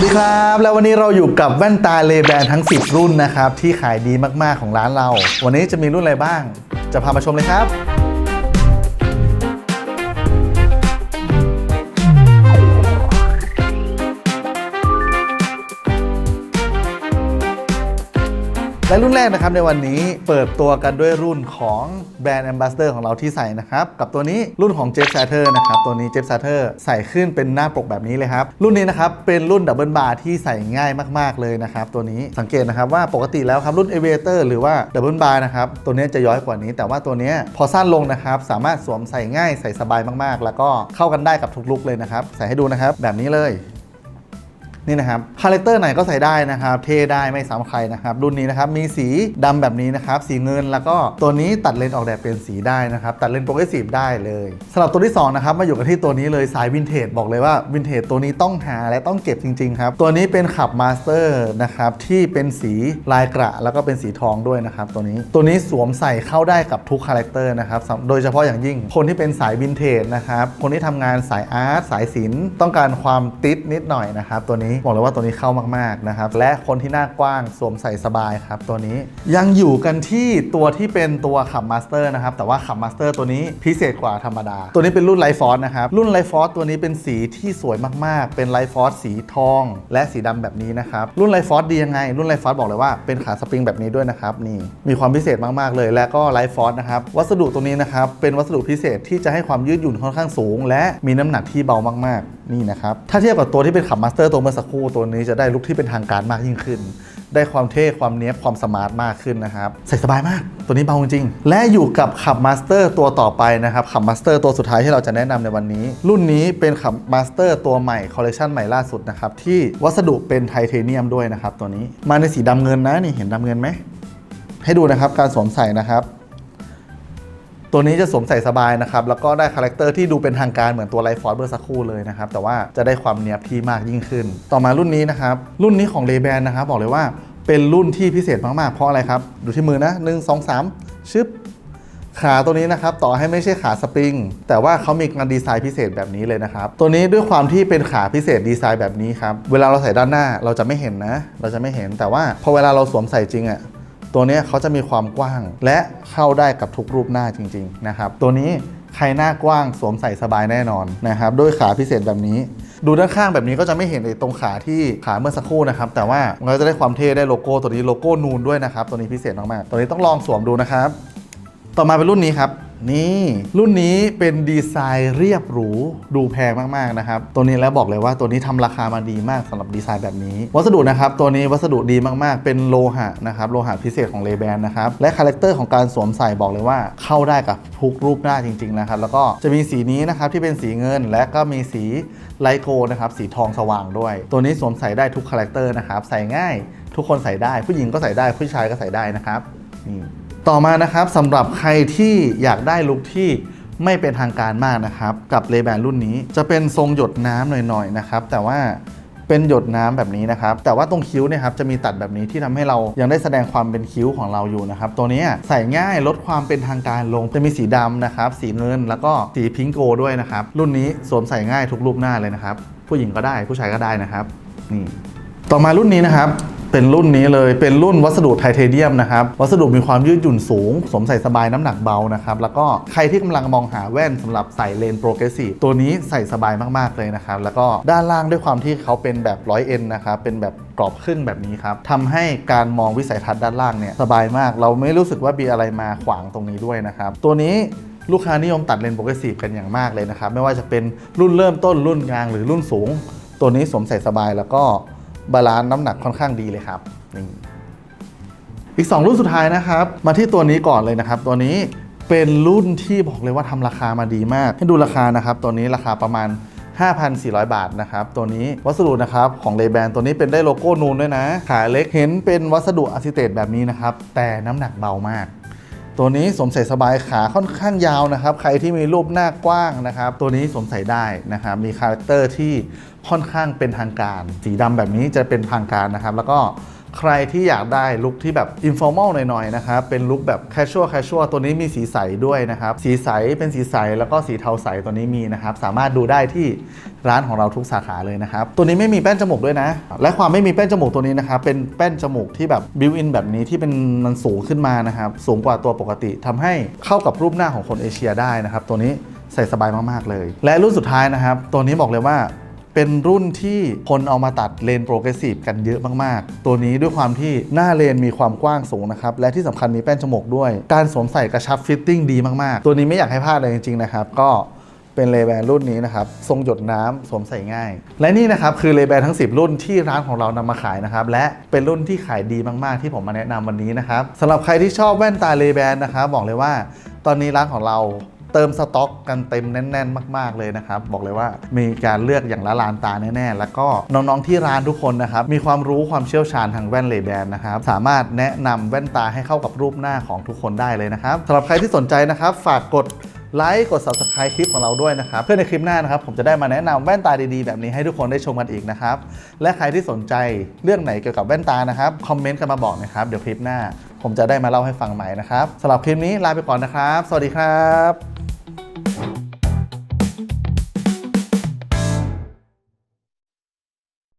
วัสดีครับ แล้ววันนี้เราอยู่กับแว่นตาเลแบนทั้ง 10 รุ่นนะครับ ที่ขายดีมากๆของร้านเรา วันนี้จะมีรุ่นอะไรบ้าง จะพามาชมเลยครับ และรุ่นแรกนะครับในวันนี้เปิดตัวกันด้วยรุ่นของแบรนด์แอมบาสเดอร์ของเราที่ใส่นะครับ กับตัวนี้รุ่นของเจฟซาเ t อร์นะครับตัวนี้เจฟซาเ t อร์ใส่ขึ้นเป็นหน้าปกแบบนี้เลยครับ รุ่นนี้นะครับเป็นรุ่นดับเบิลบาร์ที่ใส่ง่ายมาก ๆ เลยนะครับ ตัวนี้สังเกตนะครับว่าปกติแล้วครับรุ่นเอเวเตอร์หรือว่าดับเบิลบาร์นะครับตัวนี้จะย้อยกว่านี้ แต่ว่าตัวนี้พอสั้นลงนะครับสามารถสวมใส่ง่ายใส่สบายมากๆ แล้วก็เข้ากันได้กับทุกลุกเลยนะครับใส่ให้ดูนะครับแบบนี้เลย นี่นะครับคาแรคเตอร์ไหนก็ใส่ได้นะครับ เท่ได้ไม่ซ้ำใครนะครับ รุ่นนี้นะครับมีสีดำแบบนี้นะครับ สีเงินแล้วก็ตัวนี้ตัดเลนออกแบบเป็นสีได้นะครับ ตัดเลนโปรเกรสซีฟได้เลยสำหรับตัวที่2นะครับมาอยู่กันที่ตัวนี้เลยสายวินเทจบอกเลยว่าวินเทจตัวนี้ต้องหาและต้องเก็บจริงๆครับตัวนี้เป็นขับมาสเตอร์นะครับที่เป็นสีลายกระแล้วก็เป็นสีทองด้วยนะครับตัวนี้ตัวนี้สวมใส่เข้าได้กับทุกคาแรคเตอร์นะครับโดยเฉพาะอย่างยิ่ง คนที่เป็นสายวินเทจนะครับคนที่ทำงานสายอาร์ตสายศิลป์ต้องการความติดนิดหน่อยนะครับตัวนี้บอกเลยว่าตัวนี้เข้ามากๆนะครับ และคนที่หน้ากว้างสวมใส่สบายครับตัวนี้ยังอยู่กันที่ตัวที่เป็นตัวขับมาสเตอร์นะครับแต่ว่าขับมาสเตอร์ตัวนี้พิเศษกว่าธรรมดา ตัวนี้เป็นรุ่นไลฟอสนะครับรุ่นไลฟอสตัวนี้เป็นสีที่สวยมากๆ เป็นไลฟอสสีทอง และสีดำแบบนี้นะครับรุ่นไลฟอสดียังไง รุ่นไลฟอสบอกเลยว่าเป็นขาสปริงแบบนี้ด้วยนะครับนี่มีความพิเศษมากๆเลย และก็ไลฟอสนะครับวัสดุตรงนี้นะครับเป็นวัสดุพิเศษที่จะให้ความยืดหยุ่นค่อนข้างสูง และมีน้ำหนักที่เบามากๆ นี่นะครับ ถ้าเทียบกับตัวที่เป็นขับมาสเตอร์ตัวเมื่อสักครู่ตัวนี้จะได้ลุคที่เป็นทางการมากยิ่งขึ้น ได้ความเท่ความเนี้ยความสมาร์ทมากขึ้นนะครับใส่สบายมากตัวนี้เบาจริง และอยู่กับขับมาสเตอร์ตัวต่อไปนะครับขับมาสเตอร์ตัวสุดท้ายที่เราจะแนะนำในวันนี้ รุ่นนี้เป็นขับมาสเตอร์ตัวใหม่คอลเลคชันใหม่ล่าสุดนะครับที่วัสดุเป็นไทเทเนียมด้วยนะครับตัวนี้มาในสีดำเงินนะนี่เห็นดำเงินไหมให้ดูนะครับการสวมใส่นะครับ ตัวนี้จะสวมใส่สบายนะครับ แล้วก็ได้คาแรคเตอร์ที่ดูเป็นทางการเหมือนตัวไลฟ์ฟอร์ดเบอร์สักครู่เลยนะครับ แต่ว่าจะได้ความเนียบที่มากยิ่งขึ้น ต่อมารุ่นนี้นะครับ รุ่นนี้ของเลแบนนะครับ บอกเลยว่าเป็นรุ่นที่พิเศษมาก ๆ เพราะอะไรครับ ดูที่มือนะ 1 2 3 ชึบ ขาตัวนี้นะครับ ต่อให้ไม่ใช่ขาสปริง แต่ว่าเขามีการดีไซน์พิเศษแบบนี้เลยนะครับ ตัวนี้ด้วยความที่เป็นขาพิเศษดีไซน์แบบนี้ครับ เวลาเราใส่ด้านหน้าเราจะไม่เห็นนะ เราจะไม่เห็น แต่ว่าพอเวลาเราสวมใส่จริงอะ ตัวนี้เขาจะมีความกว้างและเข้าได้กับทุกรูปหน้าจริงๆนะครับตัวนี้ใครหน้ากว้างสวมใส่สบายแน่นอนนะครับด้วยขาพิเศษแบบนี้ ดูด้านข้างแบบนี้ก็จะไม่เห็นไอ้ตรงขาที่ขาเมื่อสักครู่นะครับ แต่ว่าเราก็จะได้ความเท่ได้โลโก้ตัวนี้โลโก้นูนด้วยนะครับ ตัวนี้พิเศษมากๆตัวนี้ต้องลองสวมดูนะครับ ต่อมาเป็นรุ่นนี้ครับนี่รุ่นนี้เป็นดีไซน์เรียบหรูดูแพงมากๆนะครับตัวนี้แล้วบอกเลยว่าตัวนี้ทำราคามาดีมากสำหรับดีไซน์แบบนี้ วัสดุนะครับตัวนี้วัสดุดีมากๆ เป็นโลหะนะครับโลหะพิเศษของเลแบนนะครับและคาแรคเตอร์ของการสวมใส่บอกเลยว่าเข้าได้กับทุกรูปหน้าจริงๆนะครับแล้วก็จะมีสีนี้นะครับที่เป็นสีเงิน และก็มีสีไลท์โกนะครับสีทองสว่างด้วย ตัวนี้สวมใส่ได้ทุกคาแรคเตอร์นะครับใส่ง่าย ทุกคนใส่ได้ผู้หญิงก็ใส่ได้ผู้ชายก็ใส่ได้นะครับนี่ ต่อมานะครับสำหรับใครที่อยากได้ลุคที่ไม่เป็นทางการมากนะครับ กับเลแบนรุ่นนี้จะเป็นทรงหยดน้ำหน่อยๆนะครับ แต่ว่าเป็นหยดน้ำแบบนี้นะครับ แต่ว่าตรงคิ้วเนี่ยครับจะมีตัดแบบนี้ที่ทำให้เรายังได้แสดงความเป็นคิ้วของเราอยู่นะครับ ตัวนี้ใส่ง่ายลดความเป็นทางการลงจะมีสีดำนะครับ สีเงินแล้วก็สีพิงโกด้วยนะครับ รุ่นนี้สวมใส่ง่ายทุกรูปหน้าเลยนะครับ ผู้หญิงก็ได้ผู้ชายก็ได้นะครับนี่ต่อมารุ่นนี้นะครับ เป็นรุ่นนี้เลยเป็นรุ่นวัสดุไทเทเนียมนะครับ วัสดุมีความยืดหยุ่นสูง สวมใส่สบายน้ำหนักเบานะครับ แล้วก็ใครที่กำลังมองหาแว่นสำหรับใส่เลนโปรเกรสซีฟตัวนี้ใส่สบายมากๆเลยนะครับ แล้วก็ด้านล่างด้วยความที่เขาเป็นแบบร้อยเอ็นนะครับ เป็นแบบกรอบครึ่งแบบนี้ครับทำให้การมองวิสัยทัศน์ด้านล่างเนี่ยสบายมาก เราไม่รู้สึกว่ามีอะไรมาขวางตรงนี้ด้วยนะครับ ตัวนี้ลูกค้านิยมตัดเลนโปรเกรสซีฟกันอย่างมากเลยนะครับ ไม่ว่าจะเป็นรุ่นเริ่มต้นรุ่นกลางหรือรุ่นสูง ตัวนี้สวมใส่สบายแล้วก็ บาลานซ์น้ำหนักค่อนข้างดีเลยครับนี่อีก 2 รุ่นสุดท้ายนะครับ มาที่ตัวนี้ก่อนเลยนะครับ ตัวนี้เป็นรุ่นที่บอกเลยว่าทำราคามาดีมาก ให้ดูราคานะครับ ตัวนี้ราคาประมาณ 5,400 บาทนะครับ ตัวนี้วัสดุนะครับของเลแบนตัวนี้เป็นได้โลโก้นูนด้วยนะ ขาเล็กเห็นเป็นวัสดุอะซิเตตแบบนี้นะครับ แต่น้ำหนักเบามาก ตัวนี้สวมใส่สบายขาค่อนข้างยาวนะครับ ใครที่มีรูปหน้ากว้างนะครับ ตัวนี้สวมใส่ได้นะครับ มีคาแรคเตอร์ที่ค่อนข้างเป็นทางการ สีดำแบบนี้จะเป็นทางการนะครับ แล้วก็ ใครที่อยากได้ลุคที่แบบ informal หน่อยๆนะครับเป็นลุคแบบ casual casual ตัวนี้มีสีใสด้วยนะครับ สีใสเป็นสีใสแล้วก็สีเทาใสตัวนี้มีนะครับ สามารถดูได้ที่ร้านของเราทุกสาขาเลยนะครับ ตัวนี้ไม่มีแป้นจมูกด้วยนะ และความไม่มีแป้นจมูกตัวนี้นะครับเป็นแป้นจมูกที่แบบ built in แบบนี้ที่เป็นมันสูงขึ้นมานะครับสูงกว่าตัวปกติทำให้เข้ากับรูปหน้าของคนเอเชียได้นะครับ ตัวนี้ใส่สบายมากๆเลย และรุ่นสุดท้ายนะครับ ตัวนี้บอกเลยว่า เป็นรุ่นที่คนเอามาตัดเลนโปรเกรสซีฟกันเยอะมากๆ ตัวนี้ด้วยความที่หน้าเลนมีความกว้างสูงนะครับ และที่สำคัญมีแป้นจมูกด้วย การสวมใส่กระชับฟิตติ้งดีมากๆ ตัวนี้ไม่อยากให้พลาดเลยจริงๆนะครับ ก็เป็นเลแบนรุ่นนี้นะครับ ทรงหยดน้ำสวมใส่ง่าย และนี่นะครับคือเลแบนทั้ง 10 รุ่นที่ร้านของเรานำมาขายนะครับ และเป็นรุ่นที่ขายดีมากๆ ที่ผมมาแนะนำวันนี้นะครับสำหรับใครที่ชอบแว่นตาเลแบนนะครับบอกเลยว่า ตอนนี้ร้านของเรา เติมสต็อกกันเต็มแน่น ๆ มากๆเลยนะครับ บอกเลยว่ามีการเลือกอย่างละลานตาแน่ ๆ แล้วก็น้อง ๆ ที่ร้านทุกคนนะครับ มีความรู้ความเชี่ยวชาญทางแว่นเลแบนนะครับ สามารถแนะนำแว่นตาให้เข้ากับรูปหน้าของทุกคนได้เลยนะครับสำหรับใครที่สนใจนะครับ ฝากกดไลค์กด subscribe คลิปของเราด้วยนะครับ เพื่อในคลิปหน้านะครับ ผมจะได้มาแนะนำแว่นตาดีๆ แบบนี้ให้ทุกคนได้ชมกันอีกนะครับ และใครที่สนใจเรื่องไหนเกี่ยวกับแว่นตานะครับคอมเมนต์กันมาบอกนะครับเดี๋ยวคลิปหน้า ผมจะได้มาเล่าให้ฟังใหม่นะครับสำหรับคลิปนี้ลาไปก่อนนะครับ สวัสดีครับ